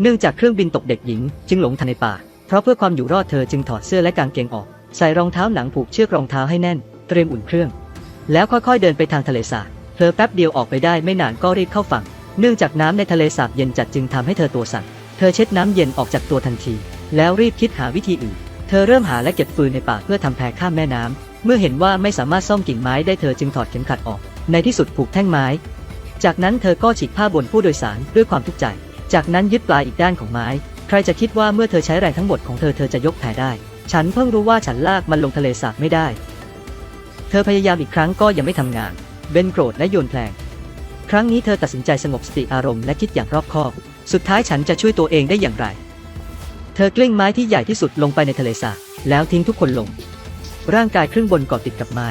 เนื่องจากเครื่องบินตกเด็กหญิง จึงหลงทางในป่า เพราะเพื่อความอยู่รอดเธอจึงถอดเสื้อและกางเกงออก ใส่รองเท้าหนังผูกเชือกรองเท้าให้แน่น เตรียมอุ่นเครื่อง แล้วค่อยๆเดินไปทางทะเลสาบเธอแป๊บเดียวออกไปได้ไม่นานก็รีบเข้าฝั่ง เนื่องจากน้ำในทะเลสาบเย็นจัดจึงทำให้เธอตัวสั่น เธอเช็ดน้ำเย็นออกจากตัวทันที แล้วรีบคิดหาวิธีอื่น เธอเริ่มหาและเก็บฟืนในป่าเพื่อทำแพข้ามแม่น้ำเมื่อเห็นว่าไม่สามารถซ่อมกิ่งไม้ได้เธอจึงถอดเข็มขัดออก ในที่สุดผูกแท่งไม้ จากนั้นเธอก็ฉีกผ้าบนผู้โดยสารด้วยความทุกข์ใจ จากนั้นยึดปลายอีกด้านของไม้ ใครจะคิดว่าเมื่อเธอใช้แรงทั้งหมดของเธอเธอจะยกแพได้ ฉันเพิ่งรู้ว่าฉันลากมันลงทะเลสาบไม่ได้ เธอพยายามอีกครั้งก็ยังไม่ทำงาน เบนโกรธและโยนแผลงครั้งนี้เธอตัดสินใจสงบสติอารมณ์และคิดอย่างรอบคอบ สุดท้ายฉันจะช่วยตัวเองได้อย่างไร เธอกลิ้งไม้ที่ใหญ่ที่สุดลงไปในทะเลสาบแล้วทิ้งทุกคนลง ร่างกายครึ่งบนเกาะติดกับไม้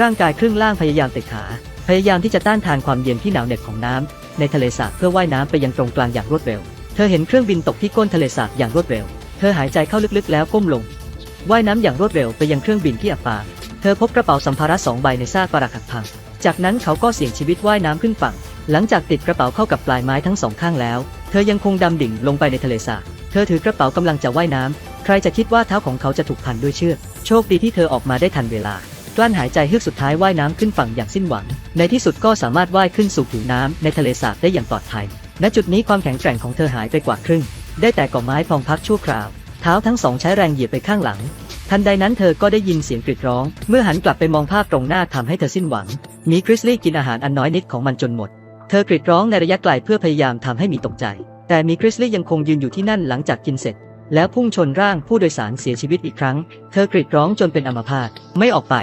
ร่างกายครึ่งล่างพยายามเตะขา พยายามที่จะต้านทานความเย็นที่หนาวเหน็บของน้ำ ในทะเลสาบเพื่อว่ายน้ำไปยังตรงกลางอย่างรวดเร็ว เธอเห็นเครื่องบินตกที่ก้นทะเลสาบอย่างรวดเร็ว เธอหายใจเข้าลึกๆแล้วก้มลง ว่ายน้ำอย่างรวดเร็วไปยังเครื่องบินที่อับปางเธอพบกระเป๋าสัมภาระสองใบในซากปรักหักพัง จากนั้นเขาก็เสี่ยงชีวิตว่ายน้ำขึ้นฝั่ง หลังจากติดกระเป๋าเข้ากับปลายไม้ทั้งสองข้างแล้ว เธอยังคงดำดิ่งลงไปในทะเลสาบ เธอถือกระเป๋ากำลังจะว่ายน้ำใครจะคิดว่าเท้าของเขาจะถูกพันด้วยเชือก โชคดีที่เธอออกมาได้ทันเวลา กลั้นหายใจเฮือกสุดท้ายว่ายน้ำขึ้นฝั่งอย่างสิ้นหวัง ในที่สุดก็สามารถว่ายขึ้นสู่ผิวน้ำในทะเลสาบได้อย่างปลอดภัย ณ จุดนี้ความแข็งแกร่งของเธอหายไปกว่าครึ่ง ได้แต่ก่อไม้พองพักชั่วคราว เท้าทั้งสองใช้แรงเหยียบไปข้างหลัง ทันใดนั้นเธอก็ได้ยินเสียงกรีดร้อง เมื่อหันกลับไปมองภาพตรงหน้าทำให้เธอสิ้นหวัง มีกริซลี่กินอาหารอันน้อยนิดของมันจนหมด เธอกรีดร้องในระยะไกลเพื่อพยายามทำให้มีตกใจ แต่มีกริซลี่ยังคงยืนอยู่ที่นั่นหลังจากกินเสร็จแล้วพุ่งชนร่างผู้โดยสารเสียชีวิตอีกครั้ง เธอกรีดร้องจนเป็นอัมพาต ไม่ออกไป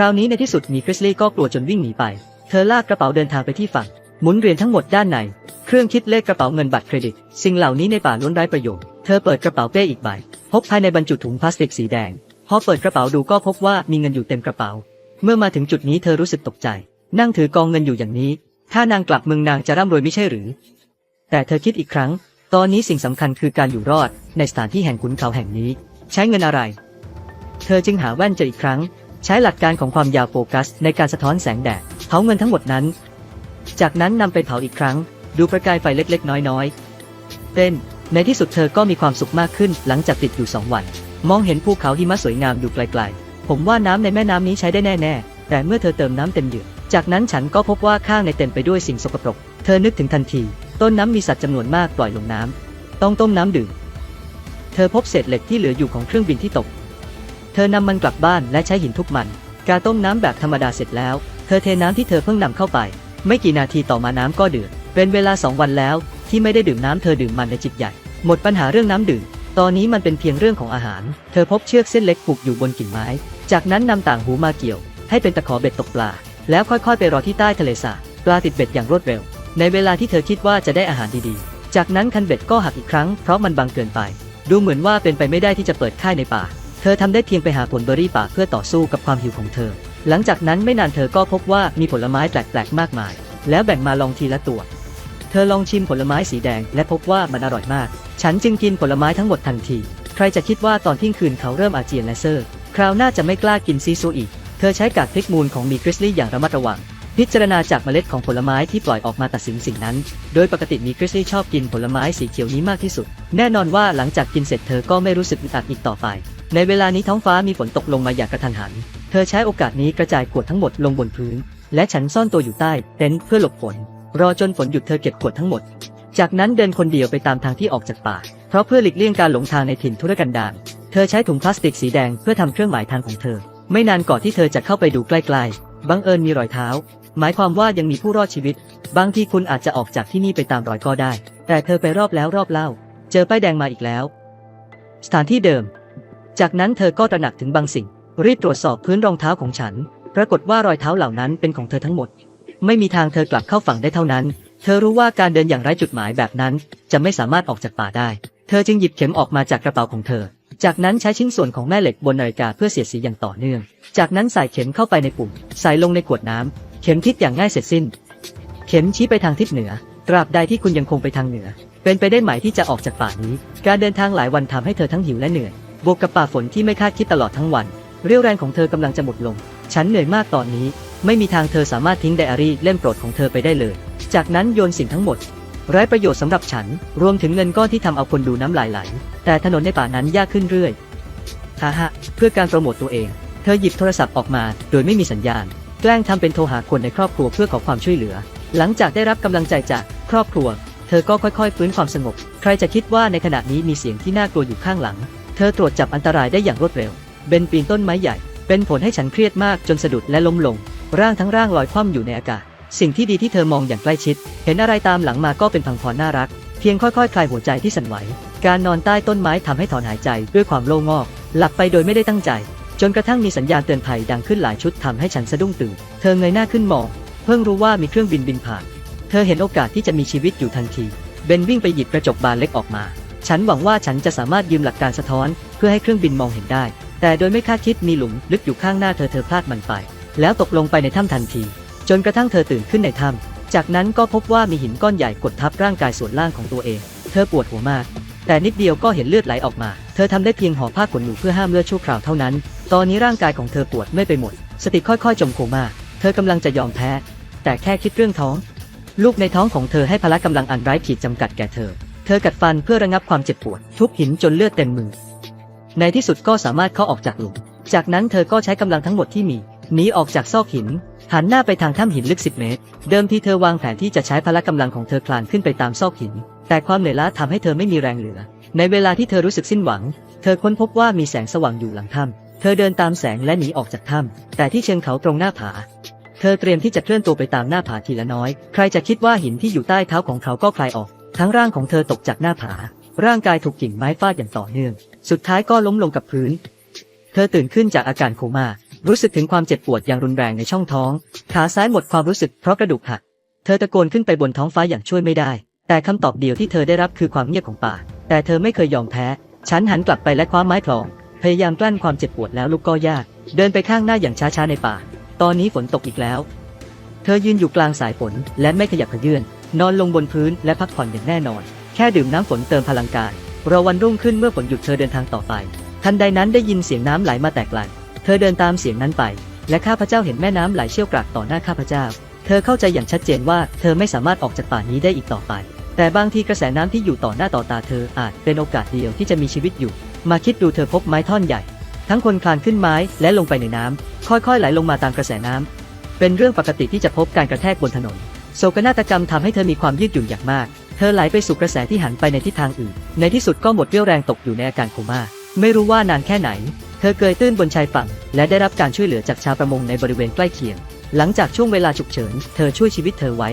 คราวนี้ในที่สุดมีคริสลี่ก็กลัวจนวิ่งหนีไป เธอลากกระเป๋าเดินทางไปที่ฝั่ง หมุนเหรียญทั้งหมดด้านใน เครื่องคิดเลขกระเป๋าเงินบัตรเครดิต สิ่งเหล่านี้ในป่าล้วนไร้ประโยชน์ เธอเปิดกระเป๋าเป้อีกใบ พบภายในบรรจุถุงพลาสติกสีแดง พอเปิดกระเป๋าดูก็พบว่ามีเงินอยู่เต็มกระเป๋า เมื่อมาถึงจุดนี้เธอรู้สึกตกใจ นั่งถือกองเงินอยู่อย่างนี้ ถ้านางกลับเมืองนางจะร่ำรวยไม่ใช่หรือ แต่เธอคิดอีกครั้ง ตอนนี้สิ่งสำคัญคือการอยู่รอด ในสถานที่แห่งขุนเขาแห่งนี้ ใช้เงินอะไร เธอจึงหาแว่นเจออีกครั้ง ใช้หลักการของความยาวโฟกัส ในการสะท้อนแสงแดดเผาเงินทั้งหมดนั้น จากนั้นนำไปเผาอีกครั้ง ดูประกายไฟเล็กๆ น้อยๆ เต้น ในที่สุดเธอก็มีความสุขมากขึ้นหลังจากติดอยู่สองวัน มองเห็นภูเขาหิมะสวยงามอยู่ไกลๆ ผมว่าน้ำในแม่น้ำนี้ใช้ได้แน่ๆ แต่เมื่อเธอเติมน้ำเต็มเหยือกจากนั้นฉันก็พบว่าข้างในเต็มไปด้วยสิ่งสกปรก เธอนึกถึงทันที ต้นน้ำมีสัตว์จำนวนมากปล่อยลงน้ำต้องต้มน้ำดื่ม เธอพบเศษเหล็กที่เหลืออยู่ของเครื่องบินที่ตก ธอนำมันกลับบ้านและใช้หินทุบมัน การต้มน้ำแบบธรรมดาเสร็จแล้ว เธอเทน้ำที่เธอเพิ่งนำเข้าไป ไม่กี่นาทีต่อมาน้ำก็เดือด เป็นเวลาสองวันแล้ว ที่ไม่ได้ดื่มน้ำเธอดื่มมันในจิบใหญ่ หมดปัญหาเรื่องน้ำดื่ม ตอนนี้มันเป็นเพียงเรื่องของอาหาร เธอพบเชือกเส้นเล็กผูกอยู่บนกิ่งไม้ จากนั้นนำต่างหูมาเกี่ยว ให้เป็นตะขอเบ็ดตกปลา แล้วค่อยๆ ไปรอที่ใต้ทะเลสาบ ปลาติดเบ็ดอย่างรวดเร็ว ในเวลาที่เธอคิดว่าจะได้อาหารดีๆ จากนั้นคันเบ็ดก็หักอีกครั้งเพราะมันบางเกินไป ดูเหมือนว่าเป็นไปไม่ได้ที่จะเปิดค่ายในป่า เธอทำได้เพียงไปหาผลเบอร์รี่ป่าเพื่อต่อสู้กับความหิวของเธอ หลังจากนั้นไม่นานเธอก็พบว่ามีผลไม้แปลกๆมากมาย แล้วแบ่งมาลองทีละตัว เธอลองชิมผลไม้สีแดงและพบว่ามันอร่อยมาก ฉันจึงกินผลไม้ทั้งหมดทันที ใครจะคิดว่าตอนเที่ยงคืนเขาเริ่มอาเจียนและเซอร์ คราวหน้าจะไม่กล้ากินซีซูอีก เธอใช้กากพริกมูลของมีกริสลี่อย่างระมัดระวัง พิจารณาจากเมล็ดของผลไม้ที่ปล่อยออกมาตัดสินสิ่งนั้น โดยปกติมีกริสลี่ชอบกินผลไม้สีเขียวนี้มากที่สุด แน่นอนว่าหลังจากกินเสร็จเธอก็ไม่รู้สึกอึดอัดอีกต่อไป ในเวลานี้ท้องฟ้ามีฝนตกลงมาอย่างกระทันหัน เธอใช้โอกาสนี้กระจายขวดทั้งหมดลงบนพื้น และฉันซ่อนตัวอยู่ใต้เต็นท์เพื่อหลบฝน รอจนฝนหยุดเธอเก็บขวดทั้งหมด จากนั้นเดินคนเดียวไปตามทางที่ออกจากป่า เพราะเพื่อหลีกเลี่ยงการหลงทางในถิ่นทุรกันดาร เธอใช้ถุงพลาสติกสีแดงเพื่อทำเครื่องหมายทางของเธอ ไม่นานก่อนที่เธอจะเข้าไปดูใกล้ๆ บังเอิญมีรอยเท้าหมายความว่ายังมีผู้รอดชีวิต บางทีคุณอาจจะออกจากที่นี่ไปตามรอยก็ได้ แต่เธอไปรอบแล้วรอบเล่า เจอป้ายแดงมาอีกแล้ว สถานที่เดิม จากนั้นเธอก็ตระหนักถึงบางสิ่ง รีบตรวจสอบพื้นรองเท้าของฉัน ปรากฏว่ารอยเท้าเหล่านั้นเป็นของเธอทั้งหมด ไม่มีทางเธอกลับเข้าฝั่งได้เท่านั้น เธอรู้ว่าการเดินอย่างไร้จุดหมายแบบนั้น จะไม่สามารถออกจากป่าได้ เธอจึงหยิบเข็มออกมาจากกระเป๋าของเธอ จากนั้นใช้ชิ้นส่วนของแม่เหล็กบนนาฬิกาเพื่อเสียดสีอย่างต่อเนื่อง จากนั้นใส่เข็มเข้าไปในปุ่ม ใส่ลงในขวดน้ำ เข็มทิศอย่างง่ายเสร็จสิ้น เข็มชี้ไปทางทิศเหนือ ตราบใดที่คุณยังคงไปทางเหนือ เป็นไปได้ไหมที่จะออกจากป่านี้ การเดินทางหลายวันทำให้เธอทั้งหิวและเหนื่อย บวกกับป่าฝนที่ไม่คาดคิดตลอดทั้งวัน เรี่ยวแรงของเธอกำลังจะหมดลง ฉันเหนื่อยมากตอนนี้ ไม่มีทางเธอสามารถทิ้งไดอารี่เล่มโปรดของเธอไปได้เลย จากนั้นโยนสิ่งทั้งหมดไร้ประโยชน์สำหรับฉัน รวมถึงเงินก้อนที่ทำเอาคนดูน้ำลายไหล แต่ถนนในป่านั้นยากขึ้นเรื่อยฮ่าฮะเพื่อการโปรโมทตัวเอง เธอหยิบโทรศัพท์ออกมา โดยไม่มีสัญญาณ แกล้งทำเป็นโทรหาคนในครอบครัวเพื่อขอความช่วยเหลือ หลังจากได้รับกำลังใจจากครอบครัว เธอก็ค่อยๆฟื้นความสงบ ใครจะคิดว่าในขณะนี้มีเสียงที่น่ากลัวอยู่ข้างหลัง เธอตรวจจับอันตรายได้อย่างรวดเร็ว เบนปีนต้นไม้ใหญ่ เป็นผลให้ฉันเครียดมากจนสะดุดและล้มลง ร่างทั้งร่างลอยคว่ำอยู่ในอากาศ สิ่งที่ดีที่เธอมองอย่างใกล้ชิด เห็นอะไรตามหลังมาก็เป็นพังพรน่ารัก เพียงค่อยๆ คลายหัวใจที่สั่นไหว การนอนใต้ต้นไม้ทำให้ถอนหายใจด้วยความโล่งอก หลับไปโดยไม่ได้ตั้งใจ จนกระทั่งมีสัญญาณเตือนภัยดังขึ้นหลายชุดทำให้ฉันสะดุ้งตื่น เธอเงยหน้าขึ้นมอง เพิ่งรู้ว่ามีเครื่องบินบินผ่าน เธอเห็นโอกาสที่จะมีชีวิตอยู่ทันที เบนวิ่งไปหยิบกระจกบานเล็กออกมา ฉันหวังว่าฉันจะสามารถยืมหลักการสะท้อน เพื่อให้เครื่องบินมองเห็นได้ แต่โดยไม่คาดคิดมีหลุมลึกอยู่ข้างหน้าเธอเธอพลาดมันไป แล้วตกลงไปในถ้ำทันที จนกระทั่งเธอตื่นขึ้นในถ้ำจากนั้นก็พบว่ามีหินก้อนใหญ่กดทับร่างกายส่วนล่างของตัวเอง เธอปวดหัวมาก แต่นิดเดียวก็เห็นเลือดไหลออกมา เธอทำได้เพียงห่อผ้าขนหนูเพื่อห้ามเลือดชั่วคราวเท่านั้น ตอนนี้ร่างกายของเธอปวดไม่ไปหมด สติค่อยๆ จมโคม่าเธอกำลังจะยอมแพ้ แต่แค่คิดเรื่องท้อง ลูกในท้องของเธอให้พละกำลังอันไร้ขีดจำกัดแก่เธอ เธอกัดฟันเพื่อระงับความเจ็บปวด ทุบหินจนเลือดเต็มมือ ในที่สุดก็สามารถเข้าออกจากหลุม จากนั้นเธอก็ใช้กำลังทั้งหมดที่มีหนีออกจากซอกหิน หันหน้าไปทางถ้ำหินลึก 10 เมตร เดิมทีเธอวางแผนที่จะใช้พละกำลังของเธอคลานขึ้นไปตามซอกหิน แต่ความเหนื่อยล้าทำให้เธอไม่มีแรงเหลือ ในเวลาที่เธอรู้สึกสิ้นหวัง เธอค้นพบว่ามีแสงสว่างอยู่หลังถ้ำ เธอเดินตามแสงและหนีออกจากถ้ำแต่ที่เชิงเขาตรงหน้าผา เธอเตรียมที่จะเคลื่อนตัวไปตามหน้าผาทีละน้อย ใครจะคิดว่าหินที่อยู่ใต้เท้าของเขาก็คลายออก ทั้งร่างของเธอตกจากหน้าผา ร่างกายถูกกิ่งไม้ฟาดอย่างต่อเนื่อง สุดท้ายก็ล้มลงกับพื้น เธอตื่นขึ้นจากอาการโคม่า รู้สึกถึงความเจ็บปวดอย่างรุนแรงในช่องท้อง ขาซ้ายหมดความรู้สึกเพราะกระดูกหัก เธอตะโกนขึ้นไปบนท้องฟ้าอย่างช่วยไม่ได้ แต่คำตอบเดียวที่เธอได้รับคือความเงียบของป่า แต่เธอไม่เคยยอมแพ้ ฉันหันกลับไปและคว้าไม้พลอง พยายามกลั้นความเจ็บปวดแล้วลุกก็ยาก เดินไปข้างหน้าอย่างช้าๆในป่า ตอนนี้ฝนตกอีกแล้ว เธอยืนอยู่กลางสายฝนและไม่ขยับขยื่น นอนลงบนพื้นและพักผ่อนอย่างแน่นอน แค่ดื่มน้ำฝนเติมพลังกายรอวันรุ่งขึ้นเมื่อฝนหยุดเธอเดินทางต่อไป ทันใดนั้นได้ยินเสียงน้ำไหลมาแต่ไกลเธอเดินตามเสียงนั้นไป และข้าพเจ้าเห็นแม่น้ำไหลเชี่ยวกรากต่อหน้าข้าพเจ้า เธอเข้าใจอย่างชัดเจนว่าเธอไม่สามารถออกจากป่านี้ได้อีกต่อไป แต่บางทีกระแสน้ำที่อยู่ต่อหน้าต่อตาเธออาจเป็นโอกาสเดียวที่จะมีชีวิตอยู่ มาคิดดูเธอพบไม้ท่อนใหญ่ ทั้งคนคลานขึ้นไม้และลงไปในน้ำค่อยๆ ไหลลงมาตามกระแสน้ำเป็นเรื่องปกติที่จะพบการกระแทกบนถนน โศกนาฏกรรมทำให้เธอมีความยืดหยุ่นอย่างมาก เธอไหลไปสู่กระแสที่หันไปในทิศทางอื่น ในที่สุดก็หมดเรี่ยวแรงตกอยู่ในอาการโคม่า ไม่รู้ว่านานแค่ไหน เธอเกยตื้นบนชายฝั่ง และได้รับการช่วยเหลือจากชาวประมงในบริเวณใกล้เคียง หลังจากช่วงเวลาฉุกเฉิน เธอช่วยชีวิตเธอไว้